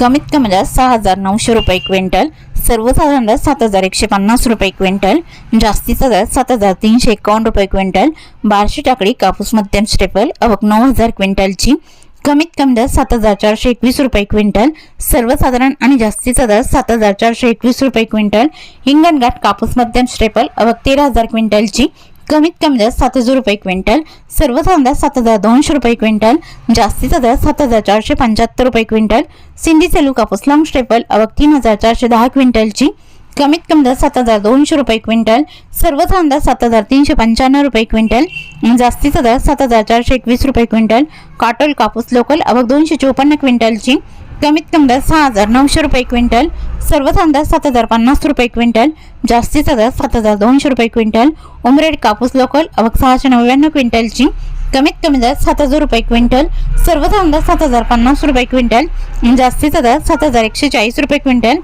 कमीत कमी दर सहा हजार नऊशे रुपये क्विंटल सर्वसाधारण दर सात हजार एकशे पन्नास रुपये क्विंटल जास्तीचा दर सात हजार तीनशे एकावन्न रुपये क्विंटल बारशे टाकडी कापूस मध्यम स्टेपल अवक नऊ हजार क्विंटलची. कमीत कमी दर सात हजार चारशे एकवीस रुपये क्विंटल सर्वसाधारण आणि जास्तीचा दर सात हजार चारशे एकवीस रुपये क्विंटल हिंगणघाट कापूस मध्यम स्टेपल अवक तेरा हजार क्विंटलची. कमीत कमी दर सात हजार रुपये क्विंटल सर्वसाधारण दर सात हजार दोनशे रुपये क्विंटल जास्तीचा दर सात हजार चारशे पंच्याहत्तर रुपये क्विंटल सिंधी सेलू कापूस लॉंग स्टेपल अवक तीन हजार चारशे दहा क्विंटलची कमीत कमी दर सात हजार दोनशे रुपये क्विंटल सर्वसाधारण दर सात हजार तीनशे पंच्याण्णव रुपये क्विंटल जास्तीचा दर सात हजार चारशे एकवीस रुपये क्विंटल काटोल कापूस लोकल अवक दोनशे चोपन्न क्विंटलची कमीत कमी दर सहा हजार नऊशे रुपये क्विंटल सर्व दर सात हजार पन्नास रुपये क्विंटल जास्तीचा दर सात हजार दोनशे रुपये क्विंटल उमरेड कापूस लोकल अवघ सहाशे नव्याण्णव क्विंटलची कमीत कमी दर सात हजार रुपये क्विंटल सर्व दर सात हजार पन्नास रुपये क्विंटल जास्तीचा दर सात हजार एकशे चाळीस रुपये क्विंटल.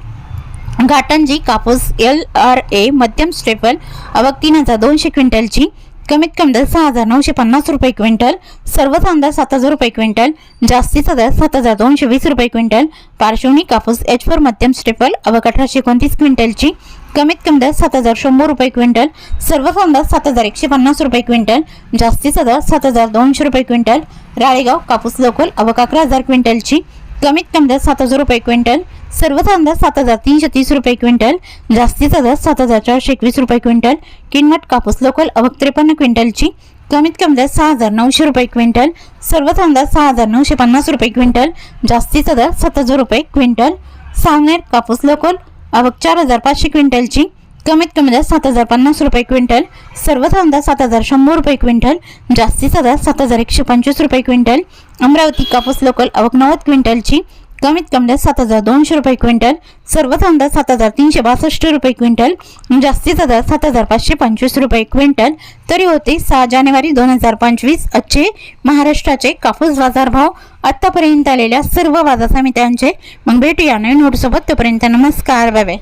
घाटंजी कापूस एल आर ए मध्यम स्टेपल अवघ तीन हजार दोनशे क्विंटलची कमीत कमी दर सहा हजार नऊशे पन्नास रुपये क्विंटल सर्व दर सात हजार रुपये क्विंटल जास्तीचा दर सात हजार दोनशे वीस रुपये क्विंटल पार्श्वनी कापूस एच फोर मध्यम स्टेपल अवक अठराशे एकोणतीस क्विंटलची कमीत कमी दर सात हजार शंभर रुपये क्विंटल सर्व दर सात हजार एकशे पन्नास रुपये क्विंटल जास्तीचा दर सात हजार दोनशे रुपये क्विंटल राळेगाव कापूस लोकल अवक अकरा हजार क्विंटलची कमीत कमी दर सात हजार रुपये क्विंटल सर्वसाधारण अंदाज सात हजार तीनशे तीस रुपये क्विंटल जास्तीचा दर सात हजार चारशे एकवीस रुपये क्विंटल किनमट कापूस लोकल अवक त्रेपन्न क्विंटलची कमीत कमी दर सहा हजार नऊशे रुपये क्विंटल सर्वसाधारण अंदाज सहा हजार नऊशे पन्नास रुपये क्विंटल जास्तीचा दर सात हजार रुपये क्विंटल सावनेर कापूस लोकल अवक चार हजार पाचशे क्विंटलची कमीत कमी दर सात हजार पन्नास रुपये क्विंटल सर्व कांदा सात हजार शंभर रुपये क्विंटल जास्तीचा दर सात हजार एकशे पंचवीस रुपये क्विंटल अमरावती कापूस लोकल अवक नव्वद क्विंटलची कमीत कमी दर सात हजार दोनशे रुपये क्विंटल सर्व कांदा सात हजार तीनशे बासष्ट रुपये क्विंटल जास्तीचा दर सात हजार पाचशे पंचवीस रुपये क्विंटल. तरी होते सहा जानेवारी दोन हजार पंचवीस आजचे महाराष्ट्राचे कापूस बाजारभाव. आत्तापर्यंत आलेल्या सर्व बाजार समित्यांचे मग भेटूया नवीन नोटसोबत तोपर्यंत नमस्कार बाय.